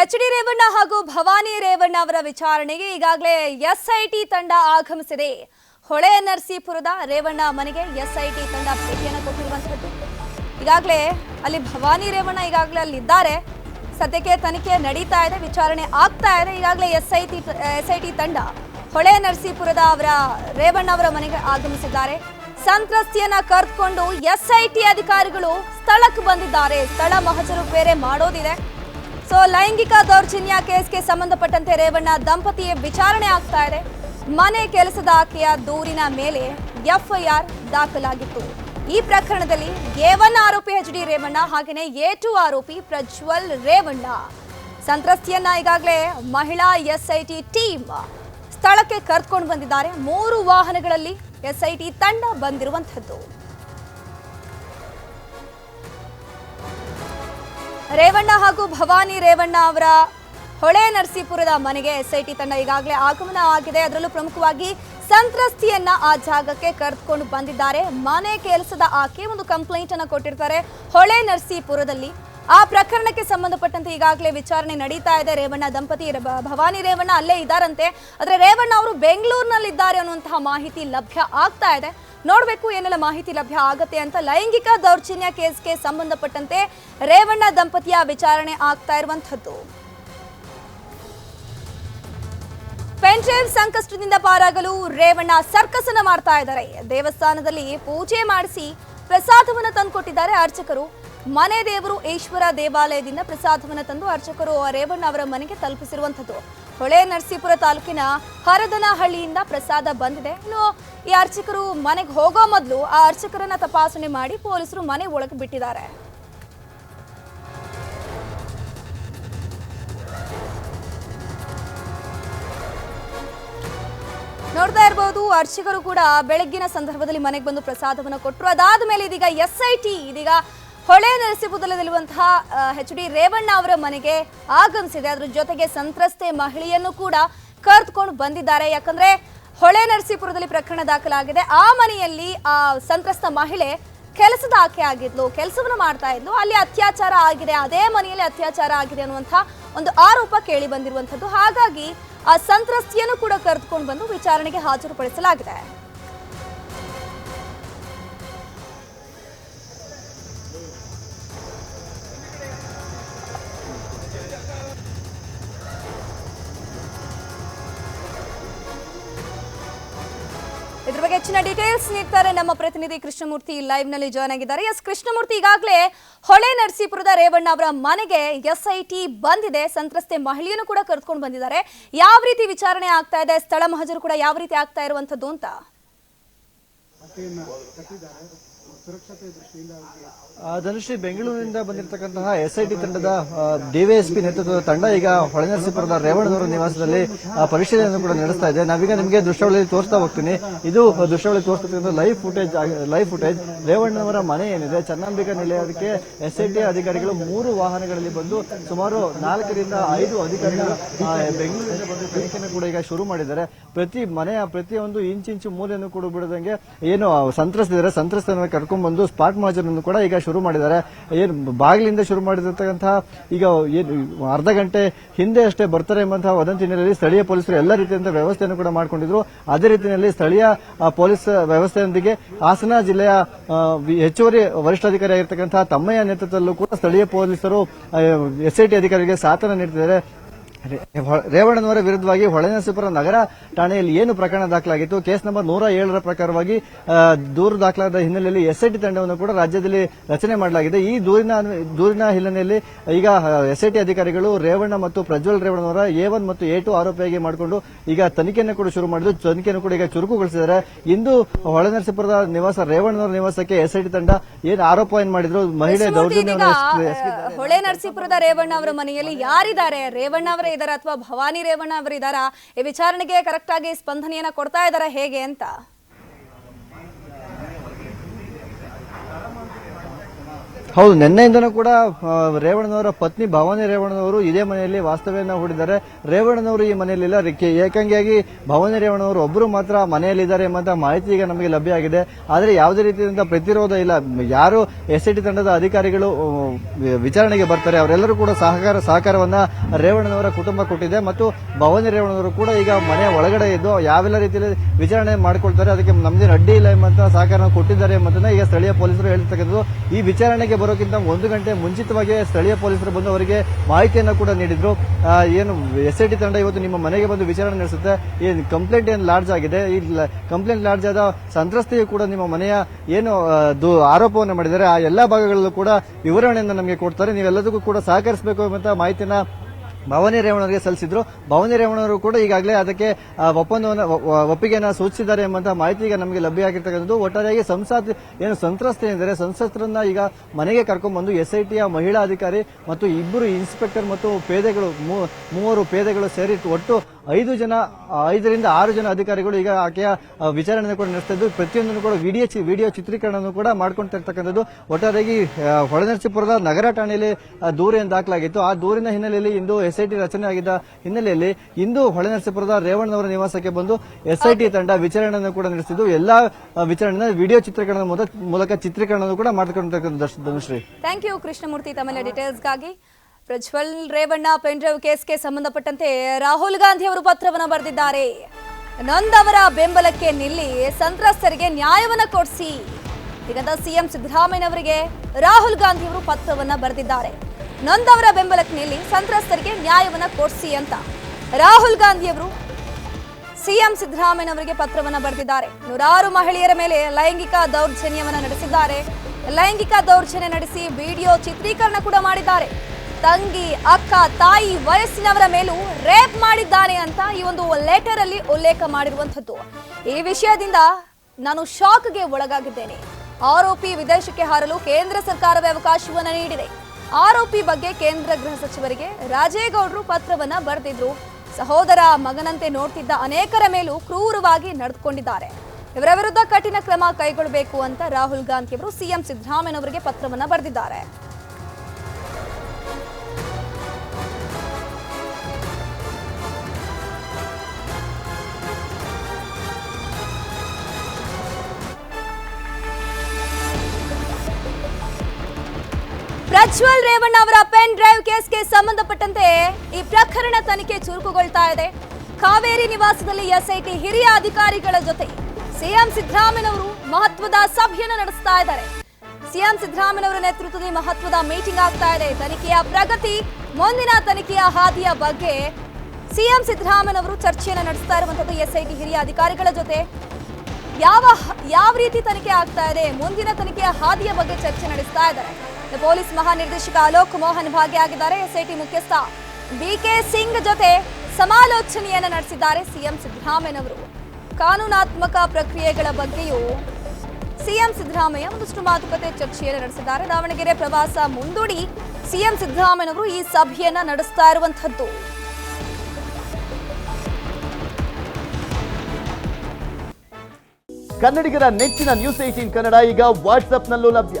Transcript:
H D Revanna ಹಾಗೂ ಭವಾನಿ ರೇವಣ್ಣ ಅವರ ವಿಚಾರಣೆಗೆ ಈಗಾಗಲೇ ಎಸ್ಐಟಿ ತಂಡ ಆಗಮಿಸಿದೆ. ಹೊಳೆ ನರಸೀಪುರದ ರೇವಣ್ಣ ಮನೆಗೆ ಎಸ್ಐಟಿ ತಂಡ ಭೇಟಿಯನ್ನು ಕೊಟ್ಟಿರುವಂತಹದ್ದು. ಈಗಾಗಲೇ ಅಲ್ಲಿ ಭವಾನಿ ರೇವಣ್ಣ ಈಗಾಗಲೇ ಅಲ್ಲಿದ್ದಾರೆ ಸದ್ಯಕ್ಕೆ ತನಿಖೆ ನಡೀತಾ ಇದೆ, ವಿಚಾರಣೆ ಆಗ್ತಾ ಇದೆ. ಈಗಾಗಲೇ ಎಸ್ಐಟಿ ಎಸ್ಐಟಿ ತಂಡ ಹೊಳೆ ನರಸೀಪುರದ ಅವರ ರೇವಣ್ಣ ಅವರ ಮನೆಗೆ ಆಗಮಿಸಿದ್ದಾರೆ. ಸಂತ್ರಸ್ತಿಯನ್ನ ಕರೆದುಕೊಂಡು ಎಸ್ಐಟಿ ಅಧಿಕಾರಿಗಳು ಸ್ಥಳಕ್ಕೆ ಬಂದಿದ್ದಾರೆ. ಸ್ಥಳ ಮಹಜರು ಬೇರೆ ಮಾಡೋದಿದೆ. ಸೊ ಲೈಂಗಿಕ ದೌರ್ಜನ್ಯ ಕೇಸ್ಗೆ ಸಂಬಂಧಪಟ್ಟಂತೆ ರೇವಣ್ಣ ದಂಪತಿಯ ವಿಚಾರಣೆ ಆಗ್ತಾ ಇದೆ. ಮನೆ ಕೆಲಸದ ಆಕೆಯ ದೂರಿನ ಮೇಲೆ ಎಫ್ಐಆರ್ ದಾಖಲಾಗಿತ್ತು. ಈ ಪ್ರಕರಣದಲ್ಲಿ ಎ ಒನ್ ಆರೋಪಿ ಎಚ್ ಡಿ ರೇವಣ್ಣ ಹಾಗೆಯೇ ಎ ಟು ಆರೋಪಿ ಪ್ರಜ್ವಲ್ ರೇವಣ್ಣ. ಸಂತ್ರಸ್ತಿಯನ್ನ ಈಗಾಗಲೇ ಮಹಿಳಾ ಎಸ್ಐಟಿ ಟೀಮ್ ಸ್ಥಳಕ್ಕೆ ಕರೆದುಕೊಂಡು ಬಂದಿದ್ದಾರೆ. ಮೂರು ವಾಹನಗಳಲ್ಲಿ ಎಸ್ಐಟಿ ತಂಡ ಬಂದಿರುವಂಥದ್ದು. ರೇವಣ್ಣ ಹಾಗೂ ಭವಾನಿ ರೇವಣ್ಣ ಅವರ ಹೊಳೆ ನರಸೀಪುರದ ಮನೆಗೆ ಎಸ್ಐಟಿ ತಂಡ ಈಗಾಗಲೇ ಆಗಮನ ಆಗಿದೆ. ಅದರಲ್ಲೂ ಪ್ರಮುಖವಾಗಿ ಸಂತ್ರಸ್ತಿಯನ್ನ ಆ ಜಾಗಕ್ಕೆ ಕರೆದುಕೊಂಡು ಬಂದಿದ್ದಾರೆ. ಮನೆ ಕೆಲಸದ ಆಕೆ ಒಂದು ಕಂಪ್ಲೇಂಟ್ ಅನ್ನ ಕೊಟ್ಟಿರ್ತಾರೆ. ಹೊಳೆ ನರಸೀಪುರದಲ್ಲಿ ಆ ಪ್ರಕರಣಕ್ಕೆ ಸಂಬಂಧಪಟ್ಟಂತೆ ಈಗಾಗಲೇ ವಿಚಾರಣೆ ನಡೀತಾ ಇದೆ. ರೇವಣ್ಣ ದಂಪತಿ ಭವಾನಿ ರೇವಣ್ಣ ಅಲ್ಲೇ ಇದ್ದಾರಂತೆ. ಆದ್ರೆ ರೇವಣ್ಣ ಅವರು ಬೆಂಗಳೂರಿನಲ್ಲಿದ್ದಾರೆ ಅನ್ನುವಂತಹ ಮಾಹಿತಿ ಲಭ್ಯ ಆಗ್ತಾ ಇದೆ. ನೋಡ್ಬೇಕು ಏನೆಲ್ಲ ಮಾಹಿತಿ ಲಭ್ಯ ಆಗತ್ತೆ ಅಂತ ಲೈಂಗಿಕ ದೌರ್ಜನ್ಯ ಕೇಸ್ಗೆ ಸಂಬಂಧಪಟ್ಟಂತೆ ರೇವಣ್ಣ ದಂಪತಿಯ ವಿಚಾರಣೆ ಆಗ್ತಾ ಇರುವಂಥದ್ದು. ಪೆನ್ಡ್ರೈವ್ ಸಂಕಷ್ಟದಿಂದ ಪಾರಾಗಲು ರೇವಣ್ಣ ಸರ್ಕಸನ ಮಾಡ್ತಾ ಇದ್ದಾರೆ. ದೇವಸ್ಥಾನದಲ್ಲಿ ಪೂಜೆ ಮಾಡಿಸಿ ಪ್ರಸಾದವನ್ನ ತಂದುಕೊಟ್ಟಿದ್ದಾರೆ ಅರ್ಚಕರು. ಮನೆ ದೇವರು ಈಶ್ವರ ದೇವಾಲಯದಿಂದ ಪ್ರಸಾದವನ್ನು ತಂದು ಅರ್ಚಕರು ರೇವಣ್ಣ ಅವರ ಮನೆಗೆ ತಲುಪಿಸಿರುವಂಥದ್ದು. ಹೊಳೆ ನರಸೀಪುರ ತಾಲೂಕಿನ ಹರದನಹಳ್ಳಿಯಿಂದ ಪ್ರಸಾದ ಬಂದಿದೆ. ಇನ್ನು ಈ ಅರ್ಚಕರು ಮನೆಗೆ ಹೋಗೋ ಮೊದಲು ಆ ಅರ್ಚಕರನ್ನ ತಪಾಸಣೆ ಮಾಡಿ ಪೊಲೀಸರು ಮನೆ ಒಳಗೆ ಬಿಟ್ಟಿದ್ದಾರೆ. ನೋಡ್ತಾ ಇರಬಹುದು ಅರ್ಚಕರು ಕೂಡ ಬೆಳಗ್ಗಿನ ಸಂದರ್ಭದಲ್ಲಿ ಮನೆಗೆ ಬಂದು ಪ್ರಸಾದವನ್ನು ಕೊಟ್ಟರು. ಅದಾದ ಮೇಲೆ ಇದೀಗ ಎಸ್ ಐ ಟಿ, ಇದೀಗ ಹೊಳೆ ನರಸೀಪುರದಲ್ಲಿರುವಂತಹ ಎಚ್ ಡಿ ರೇವಣ್ಣ ಅವರ ಮನೆಗೆ ಆಗಮಿಸಿದೆ. ಅದ್ರ ಜೊತೆಗೆ ಸಂತ್ರಸ್ತೆ ಮಹಿಳೆಯನ್ನು ಕೂಡ ಕರೆದುಕೊಂಡು ಬಂದಿದ್ದಾರೆ. ಯಾಕಂದ್ರೆ ಹೊಳೆ ನರಸೀಪುರದಲ್ಲಿ ಪ್ರಕರಣ ದಾಖಲಾಗಿದೆ. ಆ ಮನೆಯಲ್ಲಿ, ಆ, ಸಂತ್ರಸ್ತ ಮಹಿಳೆ ಕೆಲಸದ ಆಕೆ ಆಗಿದ್ಲು, ಕೆಲಸವನ್ನು ಮಾಡ್ತಾ ಇದ್ಲು. ಅಲ್ಲಿ ಅತ್ಯಾಚಾರ ಆಗಿದೆ. ಅದೇ ಮನೆಯಲ್ಲಿ ಅತ್ಯಾಚಾರ ಆಗಿದೆ ಅನ್ನುವಂಥ ಒಂದು ಆರೋಪ ಕೇಳಿ ಬಂದಿರುವಂಥದ್ದು. ಹಾಗಾಗಿ ಆ ಸಂತ್ರಸ್ತಿಯನ್ನು ಕೂಡ ಕರೆದುಕೊಂಡು ಬಂದು ವಿಚಾರಣೆಗೆ ಹಾಜರುಪಡಿಸಲಾಗಿದೆ. ಇದ್ರ ಬಗ್ಗೆ ಹೆಚ್ಚಿನ ಡೀಟೇಲ್ಸ್ ನೀಡ್ತಾರೆ ನಮ್ಮ ಪ್ರತಿನಿಧಿ ಕೃಷ್ಣಮೂರ್ತಿ ಲೈವ್ನಲ್ಲಿ ಜಾಯ್ನ್ ಆಗಿದ್ದಾರೆ. ಎಸ್ ಕೃಷ್ಣಮೂರ್ತಿ, ಈಗಾಗಲೇ ಹೊಳೆ ನರಸೀಪುರದ ರೇವಣ್ಣ ಅವರ ಮನೆಗೆ ಎಸ್ಐಟಿ ಬಂದಿದೆ. ಸಂತ್ರಸ್ತೆ ಮಹಿಳೆಯನ್ನು ಕೂಡ ಕರೆದುಕೊಂಡು ಬಂದಿದ್ದಾರೆ. ಯಾವ ರೀತಿ ವಿಚಾರಣೆ ಆಗ್ತಾ ಇದೆ? ಸ್ಥಳ ಮಹಜರು ಕೂಡ ಯಾವ ರೀತಿ ಆಗ್ತಾ ಇರುವಂತದ್ದು ಅಂತ? ಧನುಶ್ರೀ ಬೆಂಗಳೂರಿನಿಂದ ಬಂದಿರತಕ್ಕಂತಹ ಎಸ್ಐಟಿ ತಂಡದ ಡಿವೈಎಸ್ಪಿ ನೇತೃತ್ವದ ತಂಡ ಈಗ ಹೊಳೆನರಸೀಪುರದ ರೇವಣ್ಣನವರ ನಿವಾಸದಲ್ಲಿ ಪರಿಶೀಲನೆಯನ್ನು ಕೂಡ ನಡೆಸ್ತಾ ಇದೆ. ನಾವೀಗ ನಿಮಗೆ ದೃಶ್ಯಾವಳಿಯಲ್ಲಿ ತೋರಿಸ್ತಾ ಹೋಗ್ತೀನಿ. ಇದು ದೃಶ್ಯಾವಳಿ ತೋರಿಸ್ತಕ್ಕಂಥ ಲೈವ್ ಫುಟೇಜ್ ಲೈವ್ ಫುಟೇಜ್ ರೇವಣ್ಣನವರ ಮನೆ ಏನಿದೆ? ಚನ್ನಾಂಬಿಕಾ ನಿಲಯಕ್ಕೆ ಎಸ್ಐಟಿ ಅಧಿಕಾರಿಗಳು ಮೂರು ವಾಹನಗಳಲ್ಲಿ ಬಂದು ಸುಮಾರು ನಾಲ್ಕರಿಂದ ಐದು ಅಧಿಕಾರಿಗಳು ಬೆಂಗಳೂರಿನಿಂದ ಬಂದು ತನಿಖೆಯನ್ನು ಕೂಡ ಈಗ ಶುರು ಮಾಡಿದ್ದಾರೆ. ಪ್ರತಿ ಮನೆಯ ಪ್ರತಿಯೊಂದು ಇಂಚಿಂಚು ಮೂಲೆಯನ್ನು ಕೂಡ ಬಿಡದಂಗೆ ಏನು ಸಂತ್ರಸ್ತಿದ್ದಾರೆ. ಸಂತ್ರಸ್ತರನ್ನು ಕರ್ಕೊಂಡ್ಬಂದು ಸ್ಪಾಟ್ ಮಾಜರನ್ನು ಕೂಡ ಈಗ ಶುರು ಮಾಡಿದ್ದಾರೆ. ಏನು ಬಾಗಿಲಿಂದ ಶುರು ಮಾಡಿರ್ತಕ್ಕಂತಹ ಈಗ ಏನು ಅರ್ಧ ಗಂಟೆ ಹಿಂದೆ ಅಷ್ಟೇ ಬರ್ತಾರೆ ಎಂಬಂತಹ ವದಂತಿ ಹಿನ್ನೆಲೆಯಲ್ಲಿ ಸ್ಥಳೀಯ ಪೊಲೀಸರು ಎಲ್ಲ ರೀತಿಯಂತ ವ್ಯವಸ್ಥೆಯನ್ನು ಕೂಡ ಮಾಡಿಕೊಂಡಿದ್ರು. ಅದೇ ರೀತಿಯಲ್ಲಿ ಸ್ಥಳೀಯ ಪೊಲೀಸ್ ವ್ಯವಸ್ಥೆಯೊಂದಿಗೆ ಹಾಸನ ಜಿಲ್ಲೆಯ ಹೆಚ್ಚುವರಿ ವರಿಷ್ಠಾಧಿಕಾರಿ ಆಗಿರ್ತಕ್ಕಂತಹ ತಮ್ಮಯ್ಯ ನೇತೃತ್ವದಲ್ಲೂ ಕೂಡ ಸ್ಥಳೀಯ ಪೊಲೀಸರು ಎಸ್ಐಟಿ ಅಧಿಕಾರಿಗೆ ಸಾಥನ ನೀಡ್ತಿದ್ದಾರೆ. ರೇ- ಹೊ- ರೇವಣ್ಣನವರ ವಿರುದ್ಧವಾಗಿ ಹೊಳೆನರಸೀಪುರ ನಗರ ಠಾಣೆಯಲ್ಲಿ ಏನು ಪ್ರಕರಣ ದಾಖಲಾಗಿತ್ತು? ಕೇಸ್ ನಂಬರ್ ನೂರ ಏಳರ ಪ್ರಕಾರವಾಗಿ ದೂರು ದಾಖಲಾದ ಹಿನ್ನೆಲೆಯಲ್ಲಿ ಎಸ್ಐಟಿ ತಂಡವನ್ನು ಕೂಡ ರಾಜ್ಯದಲ್ಲಿ ರಚನೆ ಮಾಡಲಾಗಿದೆ. ಈ ದೂರಿನ ದೂರಿನ ಹಿನ್ನೆಲೆಯಲ್ಲಿ ಈಗ ಎಸ್ಐಟಿ ಅಧಿಕಾರಿಗಳು ರೇವಣ್ಣ ಮತ್ತು ಪ್ರಜ್ವಲ್ ರೇವಣ್ಣನವರ ಎ ಒನ್ ಮತ್ತು ಎ ಟು ಆರೋಪಿಯಾಗಿ ಮಾಡಿಕೊಂಡು ಈಗ ತನಿಖೆಯನ್ನು ಕೂಡ ಶುರು ಮಾಡಿದ್ದು ತನಿಖೆಯನ್ನು ಕೂಡ ಈಗ ಚುರುಕುಗೊಳಿಸಿದ್ದಾರೆ. ಇಂದು ಹೊಳೆನರಸೀಪುರದ ನಿವಾಸ ರೇವಣ್ಣನವರ ನಿವಾಸಕ್ಕೆ ಎಸ್ಐಟಿ ತಂಡ ಏನು ಆರೋಪ ಏನ್ ಮಾಡಿದ್ರು? ಮಹಿಳೆ ದೌರ್ಜನ್ಯ ಹೊಳೆ ನರಸೀಪುರದ ರೇವಣ್ಣ ಅವರ ಮನೆಯಲ್ಲಿ ಯಾರಿದ್ದಾರೆ? ರೇವಣ್ಣ ಅವರೇ ಇದಾರ ಅಥವಾ ಭವಾನಿ ರೇವಣ್ಣ ಅವರು ಇದಾರಾ ಈ ವಿಚಾರಣೆಗೆ ಕರೆಕ್ಟ್ ಆಗಿ ಸ್ಪಂದನೆಯನ್ನ ಕೊಡ್ತಾ ಇದ್ದಾರಾ ಹೇಗೆ ಅಂತ. ಹೌದು, ನಿನ್ನೆಯಿಂದನೂ ಕೂಡ ರೇವಣ್ಣನವರ ಪತ್ನಿ ಭವಾನಿ ರೇವಣ್ಣನವರು ಇದೇ ಮನೆಯಲ್ಲಿ ವಾಸ್ತವ್ಯವನ್ನು ಹೂಡಿದ್ದಾರೆ. ರೇವಣ್ಣನವರು ಈ ಮನೆಯಲ್ಲಿಲ್ಲ ರಿಕ್ಕೆ- ಏಕಂಗಿಯಾಗಿ ಭವಾನಿ ರೇವಣ್ಣನವರು ಒಬ್ಬರು ಮಾತ್ರ ಮನೆಯಲ್ಲಿದ್ದಾರೆ ಎಂಬಂತಹ ಮಾಹಿತಿ ಈಗ ನಮಗೆ ಲಭ್ಯ ಆಗಿದೆ. ಆದರೆ ಯಾವುದೇ ರೀತಿಯಿಂದ ಪ್ರತಿರೋಧ ಇಲ್ಲ. ಯಾರು ಎಸ್ ಐ ಟಿ ತಂಡದ ಅಧಿಕಾರಿಗಳು ವಿಚಾರಣೆಗೆ ಬರ್ತಾರೆ, ಅವರೆಲ್ಲರೂ ಕೂಡ ಸಹಕಾರ, ಸಹಕಾರವನ್ನ ರೇವಣ್ಣನವರ ಕುಟುಂಬ ಕೊಟ್ಟಿದೆ. ಮತ್ತು ಭವಾನಿ ರೇವಣ್ಣನವರು ಕೂಡ ಈಗ ಮನೆ ಒಳಗಡೆ ಇದ್ದು ಯಾವೆಲ್ಲ ರೀತಿಯಲ್ಲಿ ವಿಚಾರಣೆ ಮಾಡಿಕೊಳ್ತಾರೆ, ಅದಕ್ಕೆ ನಮ್ದೇನು ಅಡ್ಡಿ ಇಲ್ಲ ಎಂಬಂತಹ ಸಹಕಾರ ಕೊಟ್ಟಿದ್ದಾರೆ ಎಂಬುದನ್ನ ಈಗ ಸ್ಥಳೀಯ ಪೊಲೀಸರು ಹೇಳ್ತಕ್ಕಂಥದ್ದು. ಈ ವಿಚಾರಣೆಗೆ ಬರೋಕ್ಕಿಂತ ಒಂದು ಗಂಟೆ ಮುಂಚಿತವಾಗಿ ಸ್ಥಳೀಯ ಪೊಲೀಸರು ಬಂದು ಅವರಿಗೆ ಮಾಹಿತಿಯನ್ನು ಕೂಡ ನೀಡಿದ್ರು. ಏನು ಎಸ್ ಐ ತಂಡ ಇವತ್ತು ನಿಮ್ಮ ಮನೆಗೆ ಬಂದು ವಿಚಾರಣೆ ನಡೆಸುತ್ತೆ. ಈ ಕಂಪ್ಲೇಂಟ್ ಏನು ಲಾರ್ಜ್ ಆಗಿದೆ? ಈ ಕಂಪ್ಲೇಂಟ್ ಲಾಡ್ಜ್ ಆದ ಸಂತ್ರಸ್ತೆಯು ಕೂಡ ನಿಮ್ಮ ಮನೆಯ ಏನು ಆರೋಪವನ್ನು ಮಾಡಿದ್ದಾರೆ. ಆ ಎಲ್ಲಾ ಭಾಗಗಳಲ್ಲೂ ಕೂಡ ವಿವರಣೆಯನ್ನು ನಮಗೆ ಕೊಡ್ತಾರೆ. ನೀವೆಲ್ಲದಕ್ಕೂ ಕೂಡ ಸಹಕರಿಸಬೇಕು ಎಂಬಂತ ಮಾಹಿತಿನ ಭವಾನಿ ರೇವಣ್ಣವರಿಗೆ ಸಲ್ಲಿಸಿದ್ರು. ಭವಾನಿ ರೇವಣ್ಣವರು ಕೂಡ ಈಗಾಗಲೇ ಅದಕ್ಕೆ ಒಪ್ಪಂದವನ್ನು ಒಪ್ಪಿಗೆಯನ್ನು ಸೂಚಿಸಿದ್ದಾರೆ ಎಂಬಂತಹ ಮಾಹಿತಿ ಈಗ ನಮಗೆ ಲಭ್ಯ ಒಟ್ಟಾರೆಯಾಗಿ ಸಂಸತ್, ಏನು ಸಂತ್ರಸ್ತೆ ಎಂದರೆ ಸಂಸತ್ರನ್ನ ಈಗ ಮನೆಗೆ ಕರ್ಕೊಂಡ್ಬಂದು ಎಸ್ ಐ ಟಿಯ ಮಹಿಳಾ ಅಧಿಕಾರಿ ಮತ್ತು ಇಬ್ಬರು ಇನ್ಸ್ಪೆಕ್ಟರ್ ಮತ್ತು ಪೇದೆಗಳು ಮೂವರು ಪೇದೆಗಳು ಸೇರಿ ಒಟ್ಟು ಐದು ಜನ ಐದರಿಂದ ಆರು ಜನ ಅಧಿಕಾರಿಗಳು ಈಗ ಆಕೆಯ ವಿಚಾರಣೆ ಕೂಡ ನಡೆಸ್ತಾ ಇದ್ದು ಪ್ರತಿಯೊಂದನ್ನು ಕೂಡ ವಿಡಿಯೋ ವಿಡಿಯೋ ಚಿತ್ರೀಕರಣವನ್ನು ಕೂಡ ಮಾಡ್ಕೊಂಡಿರ್ತಕ್ಕಂಥದ್ದು ಒಟ್ಟಾರೆಯಾಗಿ ಹೊಳೆನರಸೀಪುರದ ನಗರ ಠಾಣೆಯಲ್ಲಿ ದೂರ ದೂರು ದಾಖಲಾಗಿತ್ತು. ಆ ದೂರಿನ ಹಿನ್ನೆಲೆಯಲ್ಲಿ ಇಂದು ಎಸ್ಐಟಿ ರಚನೆ ಆಗಿದ್ದ ಹಿನ್ನೆಲೆಯಲ್ಲಿ ಇಂದು ಹೊಳೆನರಸೀಪುರದ ರೇವಣ್ಣನವರ ನಿವಾಸಕ್ಕೆ ಬಂದು ಎಸ್ಐಟಿ ತಂಡ ವಿಚಾರಣೆಯನ್ನು ಕೂಡ ನಡೆಸಿದ್ದು ಎಲ್ಲಾ ವಿಚಾರಣೆ ವಿಡಿಯೋ ಚಿತ್ರೀಕರಣದ ಮೂಲಕ ಚಿತ್ರೀಕರಣವನ್ನು ಕೂಡ ಮಾಡ್ಕೊಂಡಿರ್ತಕ್ಕಂಥ ಧನುಶ್ರೀ. Thank you Krishnamurthy. ತಮ್ಮೆಲ್ಲ ಡೀಟೇಲ್ಸ್ಗಾಗಿ ಪ್ರಜ್ವಲ್ ರೇವಣ್ಣ ಪೆನ್ಡ್ರೈವ್ ಕೇಸ್ಗೆ ಸಂಬಂಧಪಟ್ಟಂತೆ ರಾಹುಲ್ ಗಾಂಧಿ ಅವರು ಪತ್ರವನ್ನು ಬರೆದಿದ್ದಾರೆ. ನೊಂದವರ ಬೆಂಬಲಕ್ಕೆ ನಿಲ್ಲಿ ಸಂತ್ರಸ್ತರಿಗೆ ನ್ಯಾಯವನ್ನ ಕೊಡಿಸಿ. ದಿನದ ಸಿಎಂ ಸಿದ್ದರಾಮಯ್ಯನವರಿಗೆ ರಾಹುಲ್ ಗಾಂಧಿ ಅವರು ಪತ್ರವನ್ನ ಬರೆದಿದ್ದಾರೆ. ನೊಂದವರ ಬೆಂಬಲಕ್ಕೆ ನಿಲ್ಲಿ ಸಂತ್ರಸ್ತರಿಗೆ ನ್ಯಾಯವನ್ನ ಕೊಡಿಸಿ ಅಂತ ರಾಹುಲ್ ಗಾಂಧಿ ಅವರು ಸಿಎಂ ಸಿದ್ದರಾಮಯ್ಯನವರಿಗೆ ಪತ್ರವನ್ನ ಬರೆದಿದ್ದಾರೆ. ನೂರಾರು ಮಹಿಳೆಯರ ಮೇಲೆ ಲೈಂಗಿಕ ದೌರ್ಜನ್ಯವನ್ನ ನಡೆಸಿದ್ದಾರೆ. ಲೈಂಗಿಕ ದೌರ್ಜನ್ಯ ನಡೆಸಿ ವಿಡಿಯೋ ಚಿತ್ರೀಕರಣ ಕೂಡ ಮಾಡಿದ್ದಾರೆ. ತಂಗಿ, ಅಕ್ಕ, ತಾಯಿ ವಯಸ್ಸಿನವರ ಮೇಲೂ ರೇಪ್ ಮಾಡಿದ್ದಾನೆ ಅಂತ ಈ ಒಂದು ಲೆಟರ್ ಅಲ್ಲಿ ಉಲ್ಲೇಖ ಮಾಡಿರುವಂಥದ್ದು. ಈ ವಿಷಯದಿಂದ ನಾನು ಶಾಕ್ಗೆ ಒಳಗಾಗಿದ್ದೇನೆ. ಆರೋಪಿ ವಿದೇಶಕ್ಕೆ ಹಾರಲು ಕೇಂದ್ರ ಸರ್ಕಾರವೇ ಅವಕಾಶವನ್ನು ನೀಡಿದೆ. ಆರೋಪಿ ಬಗ್ಗೆ ಕೇಂದ್ರ ಗೃಹ ಸಚಿವರಿಗೆ ರಾಜೇಗೌಡರು ಪತ್ರವನ್ನ ಬರೆದಿದ್ರು. ಸಹೋದರ ಮಗನಂತೆ ನೋಡ್ತಿದ್ದ ಅನೇಕರ ಮೇಲೂ ಕ್ರೂರವಾಗಿ ನಡೆದುಕೊಂಡಿದ್ದಾರೆ ಇವರ ವಿರುದ್ಧ ಕಠಿಣ ಕ್ರಮ ಕೈಗೊಳ್ಳಬೇಕು ಅಂತ ರಾಹುಲ್ ಗಾಂಧಿ ಅವರು ಸಿಎಂ ಸಿದ್ದರಾಮಯ್ಯನವರಿಗೆ ಪತ್ರವನ್ನ ಬರೆದಿದ್ದಾರೆ. ಪ್ರಜ್ವಲ್ ರೇವಣ್ಣ ಅವರ ಪೆನ್ ಡ್ರೈವ್ ಕೇಸ್ಗೆ ಸಂಬಂಧಪಟ್ಟಂತೆ ಈ ಪ್ರಕರಣ ತನಿಖೆ ಚುರುಕುಗೊಳ್ತಾ ಇದೆ. ಕಾವೇರಿ ನಿವಾಸದಲ್ಲಿ ಎಸ್ಐಟಿ ಹಿರಿಯ ಅಧಿಕಾರಿಗಳ ಜೊತೆ ಸಿಎಂ ಸಿದ್ದರಾಮಯ್ಯನವರು ಮಹತ್ವದ ಸಭೆಯನ್ನು ನಡೆಸ್ತಾ ಇದ್ದಾರೆ. ಸಿಎಂ ಸಿದ್ದರಾಮಯ್ಯನವರ ನೇತೃತ್ವದಲ್ಲಿ ಮಹತ್ವದ ಮೀಟಿಂಗ್ ಆಗ್ತಾ ಇದೆ. ತನಿಖೆಯ ಪ್ರಗತಿ, ಮುಂದಿನ ತನಿಖೆಯ ಹಾದಿಯ ಬಗ್ಗೆ ಸಿಎಂ ಸಿದ್ದರಾಮಯ್ಯನವರು ಚರ್ಚೆಯನ್ನು ನಡೆಸ್ತಾ ಇರುವಂತದ್ದು ಎಸ್ಐಟಿ ಹಿರಿಯ ಅಧಿಕಾರಿಗಳ ಜೊತೆ. ಯಾವ ಯಾವ ರೀತಿ ತನಿಖೆ ಆಗ್ತಾ ಇದೆ? ಮುಂದಿನ ತನಿಖೆಯ ಹಾದಿಯ ಬಗ್ಗೆ ಚರ್ಚೆ ನಡೆಸ್ತಾ ಇದ್ದಾರೆ. ಪೊಲೀಸ್ ಮಹಾನಿರ್ದೇಶಕ ಅಲೋಕ್ ಮೋಹನ್ ಭಾಗಿಯಾಗಿದ್ದಾರೆ ಎಸ್ಐಟಿ ಮುಖ್ಯಸ್ಥ ಬಿಕೆ ಸಿಂಗ್ ಜೊತೆ ಸಮಾಲೋಚನೆಯನ್ನ ನಡೆಸಿದ್ದಾರೆ ಸಿಎಂ ಸಿದ್ದರಾಮಯ್ಯನವರು ಕಾನೂನಾತ್ಮಕ ಪ್ರಕ್ರಿಯೆಗಳ ಬಗ್ಗೆಯೂ ಸಿಎಂ ಸಿದ್ದರಾಮಯ್ಯ ಒಂದಷ್ಟು ಮಾತುಕತೆ ಚರ್ಚೆಯನ್ನು ನಡೆಸಿದ್ದಾರೆ ದಾವಣಗೆರೆ ಪ್ರವಾಸ ಮುಂದೂಡಿ ಸಿಎಂ ಸಿದ್ದರಾಮಯ್ಯನವರು ಈ ಸಭೆಯನ್ನ ನಡೆಸ್ತಾ ಇರುವಂತಹದ್ದು ಕನ್ನಡಿಗರ ನೆಚ್ಚಿನ ನ್ಯೂಸ್ ಏಟೀನ್ ಕನ್ನಡ ಈಗ ವಾಟ್ಸ್ಆಪ್ನಲ್ಲೂ ಲಭ್ಯ